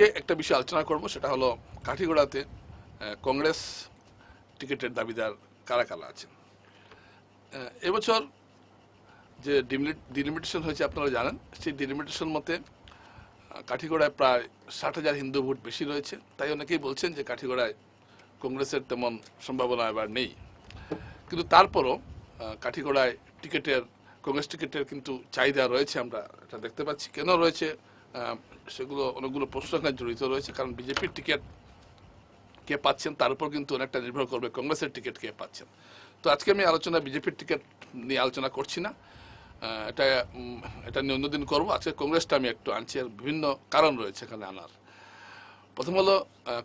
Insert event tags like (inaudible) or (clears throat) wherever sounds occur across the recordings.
আজকে একটা বিষয় আলোচনা করব, সেটা হলো কাঠিগোড়াতে কংগ্রেস টিকিটের দাবিদার কারা কারা আছেন? এবছর যে ডিলিমিটেশন হয়েছে আপনারা জানেন, সেই ডিলিমিটেশন মতে কাঠিগোড়ায় প্রায় ষাট হাজার হিন্দু ভোট বেশি রয়েছে। তাই অনেকেই বলছেন যে কাঠিগোড়ায় কংগ্রেসের তেমন সম্ভাবনা এবার নেই। কিন্তু তারপরও কাঠিগোড়ায় টিকিটের, কংগ্রেস টিকিটের কিন্তু চাহিদা রয়েছে, আমরা এটা দেখতে পাচ্ছি। কেন রয়েছে? সেগুলো অনেকগুলো প্রশ্ন এখানে জড়িত রয়েছে, কারণ বিজেপির টিকিট কে পাচ্ছেন তার উপর কিন্তু অনেকটা নির্ভর করবে, কংগ্রেসের টিকিট কে পাচ্ছেন। তো আজকে আমি আলোচনা, বিজেপির টিকিট নিয়ে আলোচনা করছি না। এটা এটা নিয়ে অন্যদিন করব। আজকে কংগ্রেসটা আমি একটু আনছি আর বিভিন্ন কারণ রয়েছে এখানে আনার। প্রথম হলো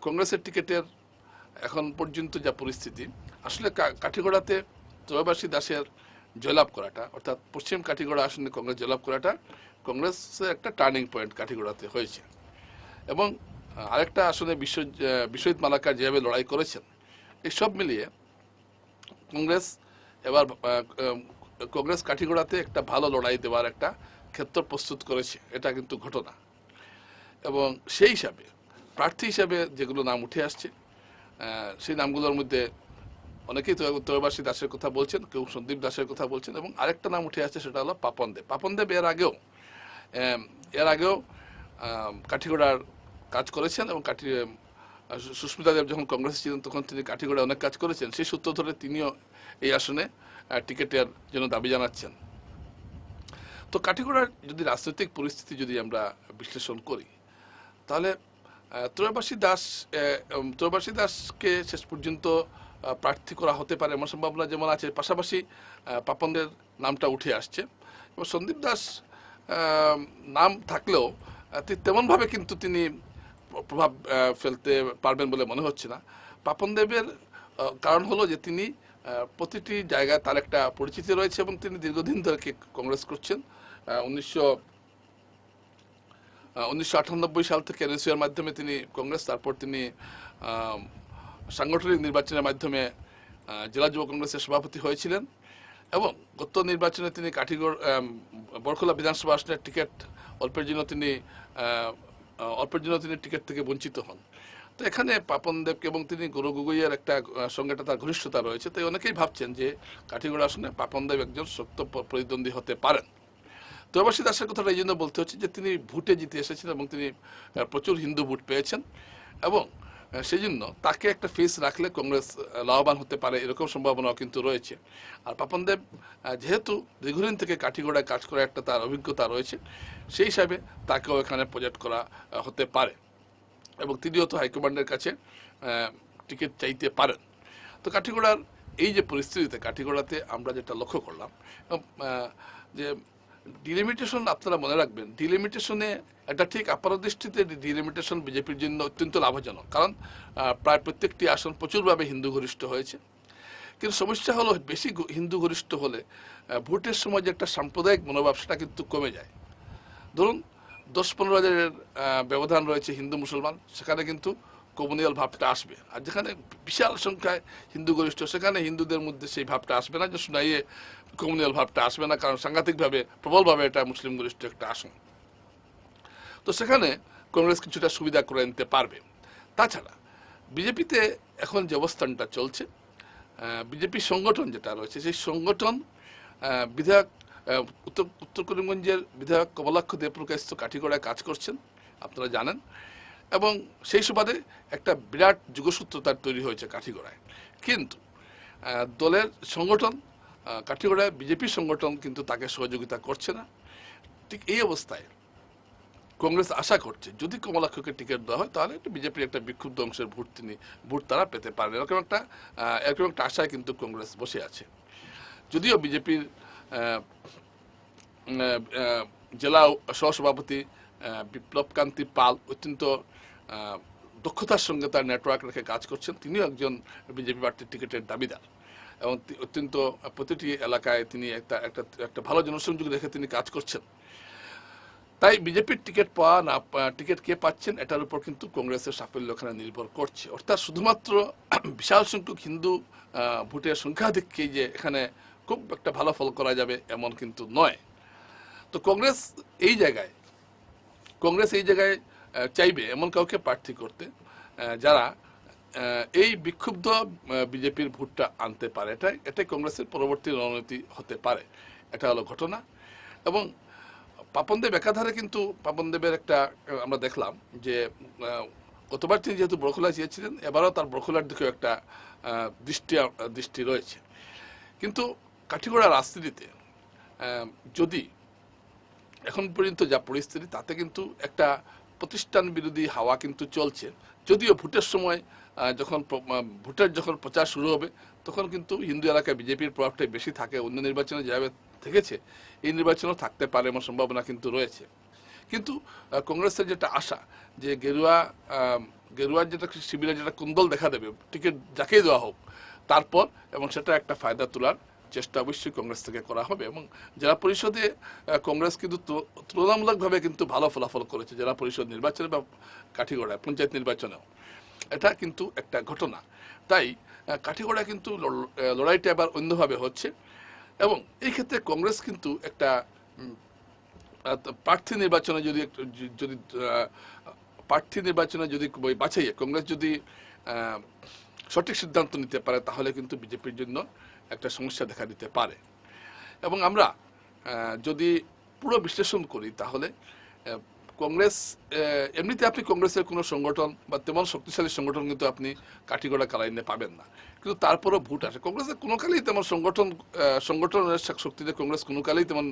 কংগ্রেসের টিকিটের এখন পর্যন্ত যা পরিস্থিতি, আসলে কাঠিগড়াতে জয়বাসী দাসের জয়লাভ করাটা, অর্থাৎ পশ্চিম কাঠিগড়া আসনে কংগ্রেস জয়লাভ করাটা কংগ্রেসের একটা টার্নিং পয়েন্ট কাঠিগড়াতে হয়েছে। এবং আরেকটা আসনে বিশ্ব বিশ্বজিৎ মালাকার যেভাবে লড়াই করেছেন সব মিলিয়ে কংগ্রেস এবার কংগ্রেস কাঠিগড়াতে একটা ভালো লড়াই দেওয়ার একটা ক্ষেত্র প্রস্তুত করেছে। এটা কিন্তু ঘটনা। এবং সেই হিসাবে প্রার্থী হিসাবে যেগুলো নাম উঠে আসছে সেই নামগুলোর মধ্যে অনেকেই তৈবাসী দাসের কথা বলছেন, কেউ সন্দীপ দাসের কথা বলছেন এবং আরেকটা নাম উঠে আসছে, সেটা হলো পাপন দেব পাপন দেব এর আগেও এর আগেও কাঠিগোড়ার কাজ করেছেন এবং কাঠি সুস্মিতা দেব যখন কংগ্রেসে ছিলেন, তখন তিনি কাঠিগোড়ায় অনেক কাজ করেছেন। সেই সূত্র ধরে তিনিও এই আসনে টিকিটের জন্য দাবি জানাচ্ছেন। তো কাঠিগোড়ার যদি রাজনৈতিক পরিস্থিতি যদি আমরা বিশ্লেষণ করি, তাহলে ত্রয়বাসী দাস ত্রয়বাসী দাসকে শেষ পর্যন্ত প্রার্থী করা হতে পারে এমন সম্ভাবনা যেমন আছে। পাশাপাশি পাপনদের নামটা উঠে আসছে। এবং সন্দীপ দাস নাম থাকলেও তেমনভাবে কিন্তু তিনি প্রভাব ফেলতে পারবেন বলে মনে হচ্ছে না। পাপন দেবের কারণ হলো যে তিনি প্রতিটি জায়গায় তার একটা পরিচিতি রয়েছে এবং তিনি দীর্ঘদিন ধরে কংগ্রেস করছেন। উনিশশো উনিশশো সাল থেকে এনএসইউর মাধ্যমে তিনি কংগ্রেস, তারপর তিনি সাংগঠনিক নির্বাচনের মাধ্যমে জেলা যুব কংগ্রেসের সভাপতি হয়েছিলেন এবং গত নির্বাচনে তিনি কাঠিগড় বরখোলা বিধানসভা আসনের টিকিট, অল্পের জন্য তিনি অল্পের জন্য তিনি টিকিট থেকে বঞ্চিত হন। তো এখানে পাপন দেবকে এবং তিনি গুরু গগৈয়ের একটা সঙ্গে একটা তার ঘনিষ্ঠতা রয়েছে। তাই অনেকেই ভাবছেন যে কাঠিগড় আসনে পাপন দেব একজন শক্ত প্রতিদ্বন্দ্বী হতে পারেন। তৈবাসী দাসের কথাটা এই জন্য বলতে হচ্ছে যে তিনি ভোটে জিতে এসেছেন এবং তিনি প্রচুর হিন্দু ভোট পেয়েছেন এবং সেই জন্য তাকে একটা ফিস রাখলে কংগ্রেস লাভবান হতে পারে এরকম সম্ভাবনাও কিন্তু রয়েছে। আর পাপন দেব যেহেতু দীর্ঘদিন থেকে কাঠিগোড়ায় কাজ করার একটা তার অভিজ্ঞতা রয়েছে, সেই হিসাবে তাকেও এখানে প্রজেক্ট করা হতে পারে এবং তিনিও তো হাইকমান্ডের কাছে টিকিট চাইতে পারেন। তো কাঠিগোড়ার এই যে পরিস্থিতিতে, কাঠিগোড়াতে আমরা যেটা লক্ষ্য করলাম যে ডিলিমিটেশন আপনারা মনে রাখবেন। ডিলিমিটেশনে এটা ঠিক আপাত দৃষ্টিতে ডিলিমিটেশন বিজেপির জন্য অত্যন্ত লাভজনক। কারণ প্রায় প্রত্যেকটি আসন প্রচুরভাবে হিন্দু ঘনিষ্ঠ হয়েছে। কিন্তু সমস্যা হলো বেশি হিন্দু ঘনিষ্ঠ হলে ভোটের সময় যে একটা সাম্প্রদায়িক মনোভাব সেটা কিন্তু কমে যায়। ধরুন, দশ পনেরো হাজারের ব্যবধান রয়েছে হিন্দু মুসলমান, সেখানে কিন্তু কমিউনিয়াল ভাবটা আসবে। আর যেখানে বিশাল সংখ্যায় হিন্দু গরিষ্ঠ, সেখানে হিন্দুদের মধ্যে সেই ভাবটা আসবে না যে শুনাইয়ে কমিউনিয়াল ভাবটা আসবে না, কারণ সাংঘাতিকভাবে, প্রবলভাবে এটা মুসলিম গরিষ্ঠ একটা আসন। তো সেখানে কংগ্রেস কিছুটা সুবিধা করে নিতে পারবে। তাছাড়া, বিজেপিতে এখন যে অবস্থানটা চলছে বিজেপি সংগঠন যেটা রয়েছে, সেই সংগঠন বিধায়ক উত্তর উত্তর করিমগঞ্জের বিধায়ক কমলাক্ষ দেবপ্রকাশ কাঠিগড়ায় কাজ করছেন, আপনারা জানেন। এবং সেই সুবাদে একটা বিরাট যুগসূত্র তার তৈরি হয়েছে কাঠিগড়ায়। কিন্তু দলের সংগঠন কাঠিগড়ায় বিজেপি সংগঠন কিন্তু তাকে সহযোগিতা করছে না। ঠিক এই অবস্থায় কংগ্রেস আশা করছে যদি কমলাক্ষকে টিকিট দেওয়া হয় তাহলে একটা বিজেপির একটা বিক্ষুব্ধ অংশের ভোট তিনি ভোট তারা পেতে পারেন। এরকম একটা এরকম একটা আশায় কিন্তু কংগ্রেস বসে আছে। যদিও বিজেপির জেলা সহসভাপতি আহ, বিপ্লব কান্তি পাল অত্যন্ত দক্ষতার সঙ্গে তার নেটওয়ার্ক রেখে কাজ করছেন। তিনিও একজন বিজেপি প্রার্থীর টিকিটের দাবিদার। এবং অত্যন্ত প্রতিটি এলাকায় তিনি একটা একটা একটা ভালো জনসংযোগ রেখে তিনি কাজ করছেন। তাই বিজেপির টিকিট পাওয়া না টিকিট কে পাচ্ছেন, এটার উপর কিন্তু কংগ্রেসের সাফল্য এখানে নির্ভর করছে। অর্থাৎ শুধুমাত্র (clears throat) বিশাল সংখ্যক হিন্দু ভোটের সংখ্যাধিক্যেই যে এখানে খুব একটা ভালো ফল করা যাবে এমন কিন্তু নয়। তো কংগ্রেস এই জায়গায়, কংগ্রেস এই জায়গায় চাইবে এমন কাউকে প্রার্থী করতে যারা এই বিক্ষুব্ধ বিজেপির ভোটটা আনতে পারে। এটাই এটাই কংগ্রেসের পরবর্তী রণনীতি হতে পারে। এটা হলো ঘটনা। এবং পাপনদেব একাধারে কিন্তু, পাপনদেবের একটা আমরা দেখলাম যে গতবার তিনি যেহেতু বড়খোলা চেয়েছিলেন, এবারও তার বড়খোলার দিকেও একটা দৃষ্টি দৃষ্টি রয়েছে। কিন্তু কাঠিগড়া রাজনীতিতে যদি এখন পর্যন্ত যা পরিস্থিতি, তাতে কিন্তু একটা প্রতিষ্ঠান বিরোধী হাওয়া কিন্তু চলছে। যদিও ভোটের সময় যখন ভোটের যখন প্রচার শুরু হবে, তখন কিন্তু হিন্দু এলাকায় বিজেপির প্রভাবটাই বেশি থাকে। অন্য নির্বাচনে যেভাবে থেকেছে, এই নির্বাচনেও থাকতে পারে এমন সম্ভাবনা কিন্তু রয়েছে। কিন্তু কংগ্রেসের যেটা আশা, যে গেরুয়া গেরুয়ার যেটা শিবিরের যেটা কুন্দল দেখা দেবে, টিকিট যাকেই দেওয়া হোক, তারপর এবং সেটা একটা ফায়দা তোলার চেষ্টা অবশ্যই কংগ্রেস থেকে করা হবে এবং জেলা পরিষদে কংগ্রেস কিন্তু তুলনামূলকভাবে কিন্তু ভালো ফলাফল করেছে জেলা পরিষদ নির্বাচনে বা কাঠিগড়ায় পঞ্চায়েত নির্বাচনেও। এটা কিন্তু একটা ঘটনা। তাই কাঠিগড়া কিন্তু লড়াইটা এবার অন্যভাবে হচ্ছে এবং এই ক্ষেত্রে কংগ্রেস কিন্তু একটা প্রার্থী নির্বাচনে যদি যদি প্রার্থী নির্বাচনে যদি বাছাইয়ে কংগ্রেস যদি সঠিক সিদ্ধান্ত নিতে পারে তাহলে কিন্তু বিজেপির জন্য একটা সমস্যা দেখা দিতে পারে। এবং আমরা যদি পুরো বিশ্লেষণ করি তাহলে কংগ্রেস এমনিতে আপনি কংগ্রেসের কোনো সংগঠন বা তেমন শক্তিশালী সংগঠন কিন্তু আপনি কাঠিগড়া কালাইনে পাবেন না। কিন্তু তারপরও ভোট আসে। কংগ্রেসের কোনো কালেই তেমন সংগঠন সংগঠনের শক্তিতে কংগ্রেস কোনো কালেই তেমন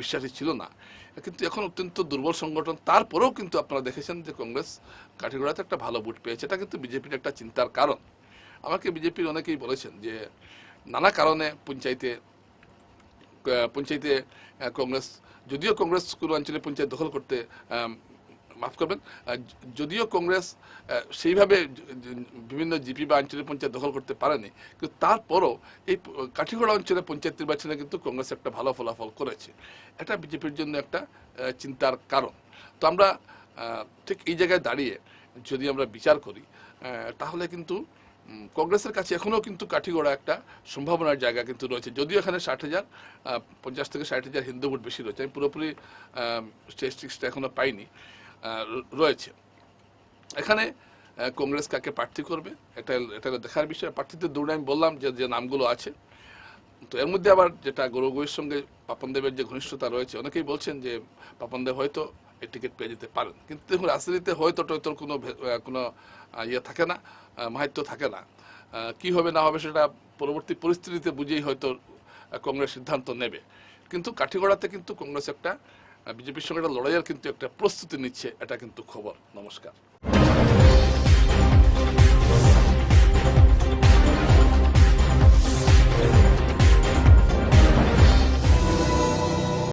বিশ্বাসী ছিল না। কিন্তু এখন অত্যন্ত দুর্বল সংগঠন। তারপরেও কিন্তু আপনারা দেখেছেন যে কংগ্রেস কাঠিগড়াতে একটা ভালো ভোট পেয়েছে। এটা কিন্তু বিজেপির একটা চিন্তার কারণ। আমাকে বিজেপির অনেকেই বলেছেন যে নানা কারণে পঞ্চায়েতে পঞ্চায়েতে কংগ্রেস, যদিও কংগ্রেস কোনো অঞ্চলে পঞ্চায়েত দখল করতে মাফ করবেন যদিও কংগ্রেস সেইভাবে বিভিন্ন জিপি বা আঞ্চলিক পঞ্চায়েত দখল করতে পারেনি, কিন্তু তারপরও এই কাঠিগড়া অঞ্চলে পঞ্চায়েত নির্বাচনে কিন্তু কংগ্রেস একটা ভালো ফলাফল করেছে। এটা বিজেপির জন্য একটা চিন্তার কারণ। তো আমরা ঠিক এই জায়গায় দাঁড়িয়ে যদি আমরা বিচার করি তাহলে কিন্তু কংগ্রেসের কাছে এখনও কিন্তু কাঠিগড়া একটা সম্ভাবনার জায়গা কিন্তু রয়েছে। যদিও এখানে ষাট হাজার পঞ্চাশ থেকে ষাট হাজার হিন্দু ভোট বেশি রয়েছে। আমি পুরোপুরি স্টেটিস্টিক্সটা এখনও পাইনি। রয়েছে। এখানে কংগ্রেস কাকে প্রার্থী করবে, এটা এটা দেখার বিষয়। প্রার্থীদের দৌড়ে আমি বললাম যে যে নামগুলো আছে। তো এর মধ্যে আবার যেটা গৌরবের সঙ্গে পাপন দেবের যে ঘনিষ্ঠতা রয়েছে, অনেকেই বলছেন যে পাপন দেব হয়তো এই টিকিট পেয়ে যেতে পারেন। কিন্তু দেখুন রাজনীতিতে হয়তো টয়তোর কোনো কোনো ইয়ে থাকে না মাহাত্য থাকে না। কি হবে না হবে সেটা পরবর্তী পরিস্থিতিতে বুঝেই হয়তো কংগ্রেস সিদ্ধান্ত নেবে। কিন্তু কাঠিগড়াতে কিন্তু কংগ্রেস একটা বিজেপির সঙ্গে একটা লড়াইয়ের কিন্তু একটা প্রস্তুতি নিচ্ছে, এটা কিন্তু খবর। নমস্কার।